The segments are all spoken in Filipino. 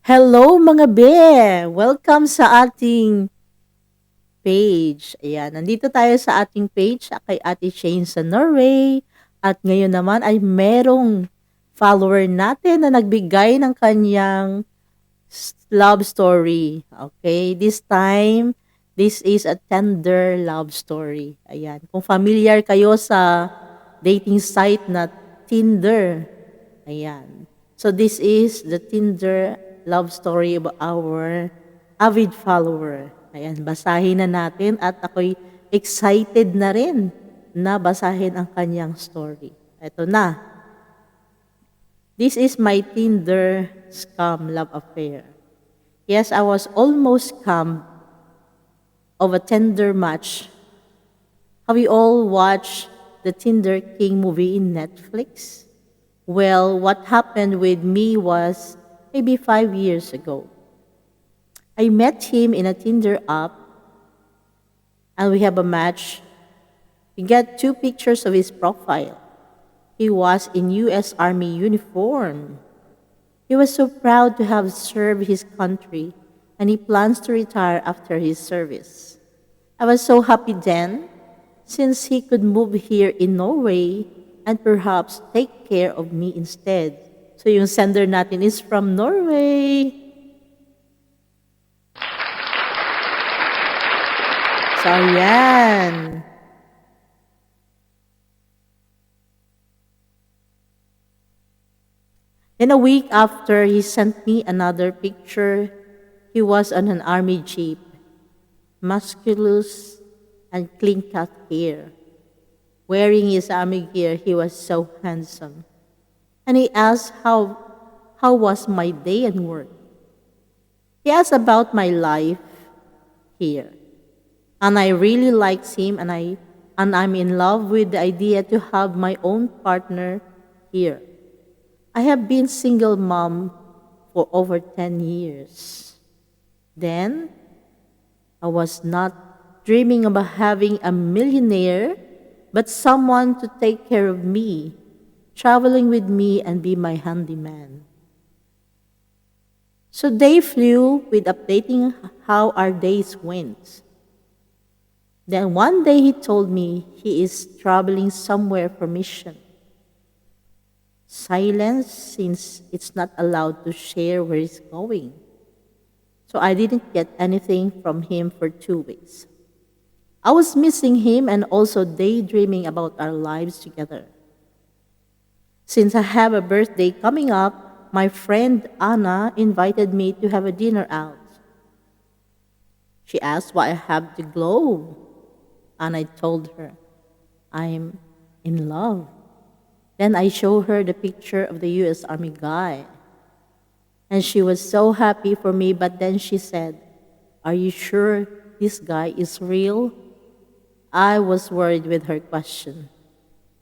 Hello mga be! Welcome sa ating page. Ayan, nandito tayo sa ating page kay Ate Shane sa Norway. At ngayon naman ay merong follower natin na nagbigay ng kanyang love story. Okay, this time, this is a tender love story. Ayan, kung familiar kayo sa dating site na Tinder, ayan. So this is the Tinder love story of our avid follower. Ayan, basahin na natin at ako'y excited na rin na basahin ang kanyang story. Ito na. This is my Tinder scam love affair. Yes, I was almost scammed of a Tinder match. Have you all watched the Tinder King movie in Netflix? Well, what happened with me was maybe five years ago. I met him in a Tinder app and we have a match. We get two pictures of his profile. He was in US Army uniform. He was so proud to have served his country and he plans to retire after his service. I was so happy then since he could move here in Norway and perhaps take care of me instead. So yung sender natin is from Norway. So ayan. Then a week after, he sent me another picture. He was on an army jeep, musculous and clean cut hair. Wearing his army gear, he was so handsome. And he asked how, how was my day and work. He asked about my life here. And I really liked him and I and I'm in love with the idea to have my own partner here. I have been single mom for over 10 years. Then I was not dreaming about having a millionaire, but someone to take care of me, traveling with me and be my handyman. So they flew with updating how our days went. Then one day he told me he is traveling somewhere for mission. Silence since it's not allowed to share where he's going. So I didn't get anything from him for two weeks. I was missing him and also daydreaming about our lives together. Since I have a birthday coming up, my friend Anna invited me to have a dinner out. She asked why I have the glow, and I told her, I'm in love. Then I showed her the picture of the US Army guy. And she was so happy for me, but then she said, Are you sure this guy is real? I was worried with her question.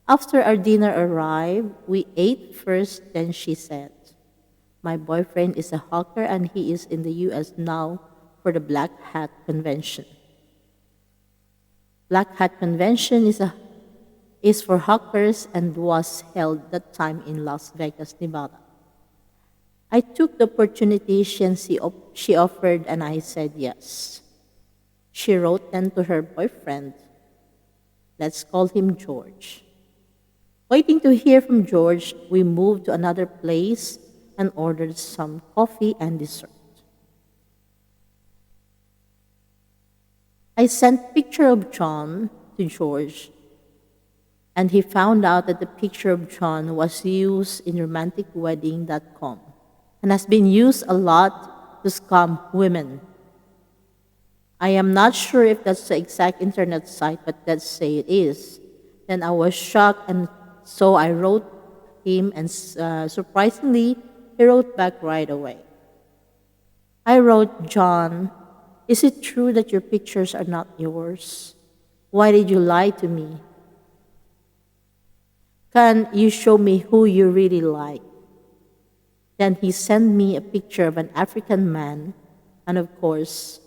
After our dinner arrived, we ate first, then she said, My boyfriend is a hawker and he is in the US now for the Black Hat Convention. Black Hat Convention is a is for hawkers and was held that time in Las Vegas, Nevada. I took the opportunity she, op- she offered and I said yes. She wrote then to her boyfriend. Let's call him George. Waiting to hear from George, we moved to another place and ordered some coffee and dessert. I sent picture of John to George and he found out that the picture of John was used in romanticwedding.com and has been used a lot to scam women. I am not sure if that's the exact internet site, but let's say it is. Then I was shocked, and so I wrote him, and uh, surprisingly, he wrote back right away. I wrote, John, is it true that your pictures are not yours? Why did you lie to me? Can you show me who you really like? Then he sent me a picture of an African man, and of course,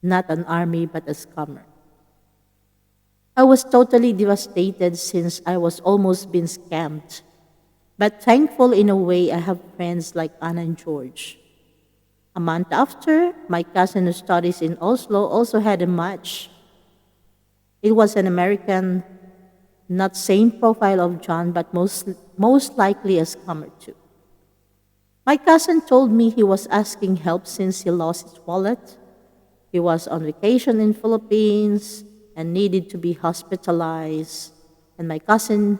not an army but a scammer. I was totally devastated since I was almost being scammed. But thankful in a way I have friends like Anna and George. A month after, my cousin who studies in Oslo also had a match. It was an American, not same profile of John, but most, most likely a scammer too. My cousin told me he was asking help since he lost his wallet. He was on vacation in Philippines and needed to be hospitalized. And my cousin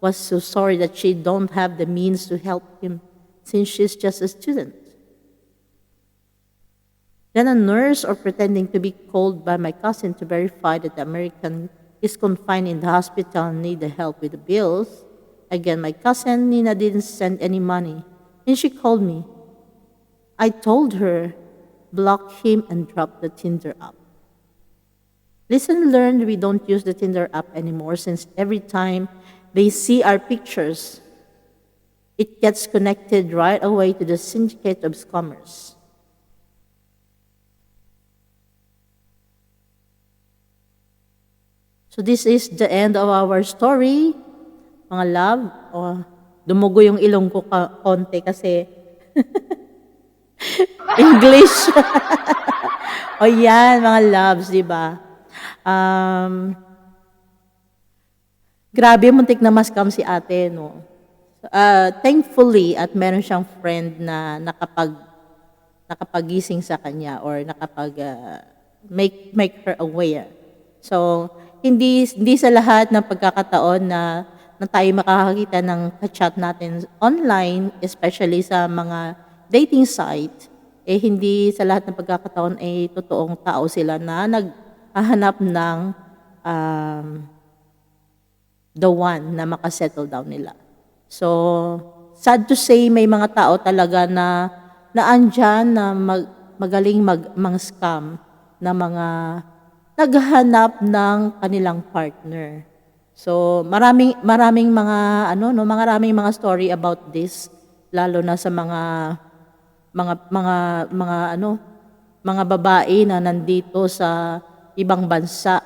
was so sorry that she don't have the means to help him since she's just a student. Then a nurse or pretending to be called by my cousin to verify that the American is confined in the hospital and need the help with the bills. Again, my cousin Nina didn't send any money and she called me. I told her, block him and drop the Tinder app. Listen learned we don't use the Tinder app anymore since every time they see our pictures, it gets connected right away to the syndicate of scammers. So this is the end of our story. Mga love, oh, dumugo yung ilong ko ka konti kasi English. o yan, mga loves, di ba? Um, grabe, muntik na maskam si ate, no? Uh, thankfully, at meron siyang friend na nakapag nakapagising sa kanya or nakapag uh, make make her aware. So, hindi hindi sa lahat ng pagkakataon na na tayo makakakita ng chat natin online, especially sa mga dating site, eh hindi sa lahat ng pagkakataon ay eh, totoong tao sila na naghahanap ng um, the one na makasettle down nila. So, sad to say, may mga tao talaga na naandyan na mag, magaling mag, mga scam na mga naghahanap ng kanilang partner. So, maraming maraming mga ano no, maraming mga story about this lalo na sa mga mga mga mga ano, mga babae na nandito sa ibang bansa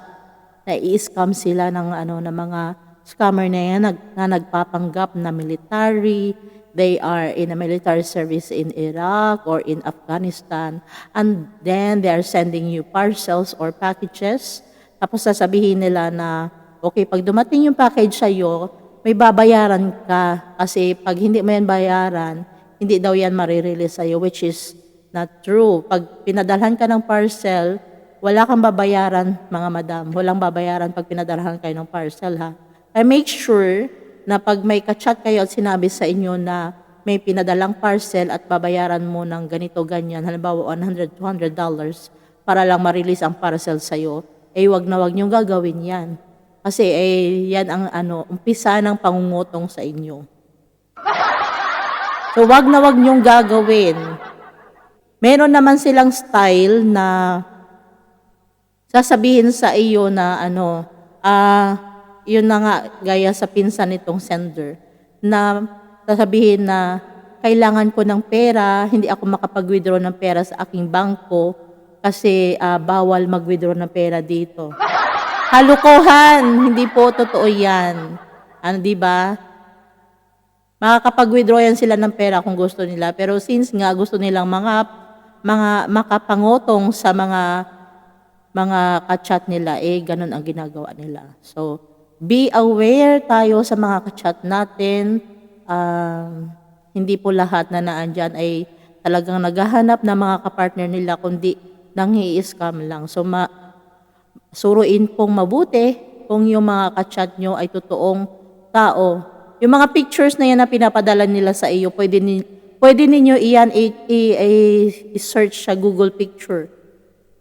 na i-scam sila ng ano ng mga scammer na yan nag, na nagpapanggap na military, they are in a military service in Iraq or in Afghanistan. And then they are sending you parcels or packages. Tapos sasabihin nila na Okay, pag dumating yung package sa iyo, may babayaran ka. Kasi pag hindi mo yan bayaran, hindi daw yan marirelease sa iyo which is not true. Pag pinadalhan ka ng parcel, wala kang babayaran, mga madam. Walang babayaran pag pinadalhan kayo ng parcel, ha? I make sure na pag may kachat kayo at sinabi sa inyo na may pinadalang parcel at babayaran mo ng ganito, ganyan, halimbawa $100, $200 para lang ma-release ang parcel sa iyo, eh wag na wag niyong gagawin yan. Kasi eh, yan ang ano, umpisa ng pangungutong sa inyo. So wag na wag niyong gagawin. Meron naman silang style na sasabihin sa iyo na ano, ah, uh, yun na nga, gaya sa pinsan nitong sender, na sasabihin na kailangan ko ng pera, hindi ako makapag-withdraw ng pera sa aking bangko kasi uh, bawal mag-withdraw ng pera dito. Halukuhan, hindi po totoo yan. Ano, di ba? Makakapag-withdraw yan sila ng pera kung gusto nila. Pero since nga gusto nilang mga, mga makapangotong sa mga mga kachat nila, eh, ganun ang ginagawa nila. So, be aware tayo sa mga kachat natin. Um, hindi po lahat na naandyan ay talagang naghahanap ng mga kapartner nila, kundi nang i-scam lang. So, ma suruin pong mabuti kung yung mga kachat nyo ay totoong tao. Yung mga pictures na yan na pinapadala nila sa iyo, pwede, ni, pwede ninyo iyan i-search sa Google Picture.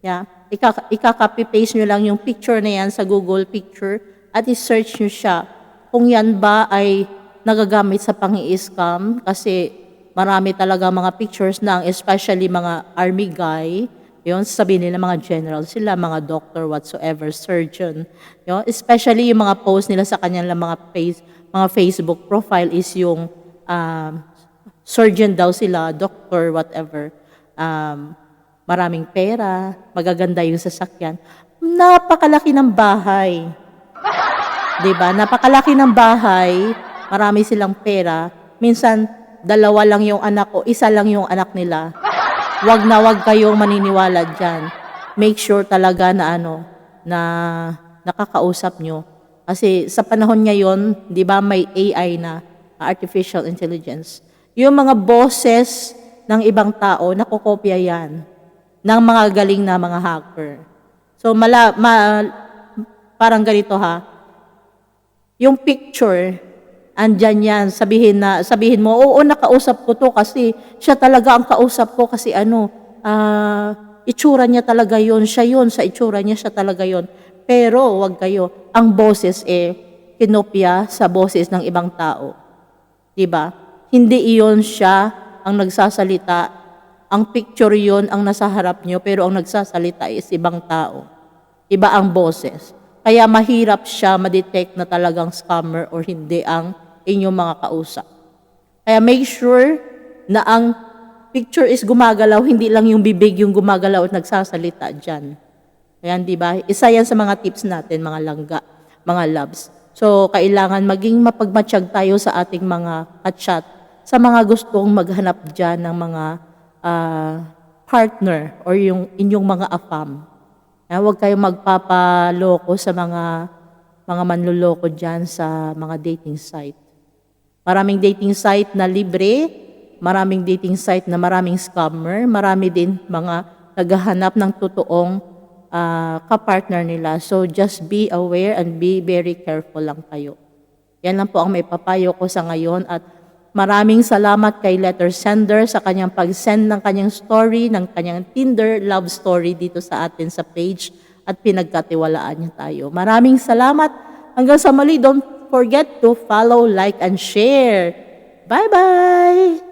Yeah? Ika, ika-copy-paste nyo lang yung picture na yan sa Google Picture at i-search nyo siya kung yan ba ay nagagamit sa pang-i-scam kasi marami talaga mga pictures ng especially mga army guy yun, sabihin nila mga general sila, mga doctor, whatsoever, surgeon. Yun, especially yung mga post nila sa kanyang mga, face, mga Facebook profile is yung um, surgeon daw sila, doctor, whatever. Um, maraming pera, magaganda yung sasakyan. Napakalaki ng bahay. 'Di ba? Napakalaki ng bahay, marami silang pera, Minsan, dalawa lang yung anak ko, isa lang yung anak nila. Wag na wag kayong maniniwala dyan. Make sure talaga na ano, na nakakausap nyo. Kasi sa panahon ngayon, di ba may AI na, artificial intelligence. Yung mga boses ng ibang tao, nakokopya yan ng mga galing na mga hacker. So, mala, ma, parang ganito ha, yung picture, andyan yan, sabihin na, sabihin mo, oo, nakausap ko to kasi siya talaga ang kausap ko kasi ano, ah, itsura niya talaga yon siya yon sa itsura niya siya talaga yon Pero, wag kayo, ang boses eh, kinopya sa boses ng ibang tao. 'Di ba? Hindi iyon siya ang nagsasalita, ang picture yon ang nasa harap nyo, pero ang nagsasalita is ibang tao. Iba ang boses. Kaya mahirap siya ma-detect na talagang scammer or hindi ang inyong mga kausap. Kaya make sure na ang picture is gumagalaw, hindi lang yung bibig yung gumagalaw at nagsasalita dyan. Ayan, di ba? Isa yan sa mga tips natin, mga langga, mga loves. So, kailangan maging mapagmatsyag tayo sa ating mga chat sa mga gustong maghanap dyan ng mga ah, partner or yung inyong mga afam. Ah, huwag kayong magpapaloko sa mga mga manluloko dyan sa mga dating site. Maraming dating site na libre, maraming dating site na maraming scammer, marami din mga naghahanap ng totoong ah, kapartner nila. So just be aware and be very careful lang kayo. Yan lang po ang may papayo ko sa ngayon at maraming salamat kay letter sender sa kanyang pag-send ng kanyang story, ng kanyang Tinder love story dito sa atin sa page at pinagkatiwalaan niya tayo. Maraming salamat. Hanggang sa muli, don't forget to follow, like, and share. Bye-bye!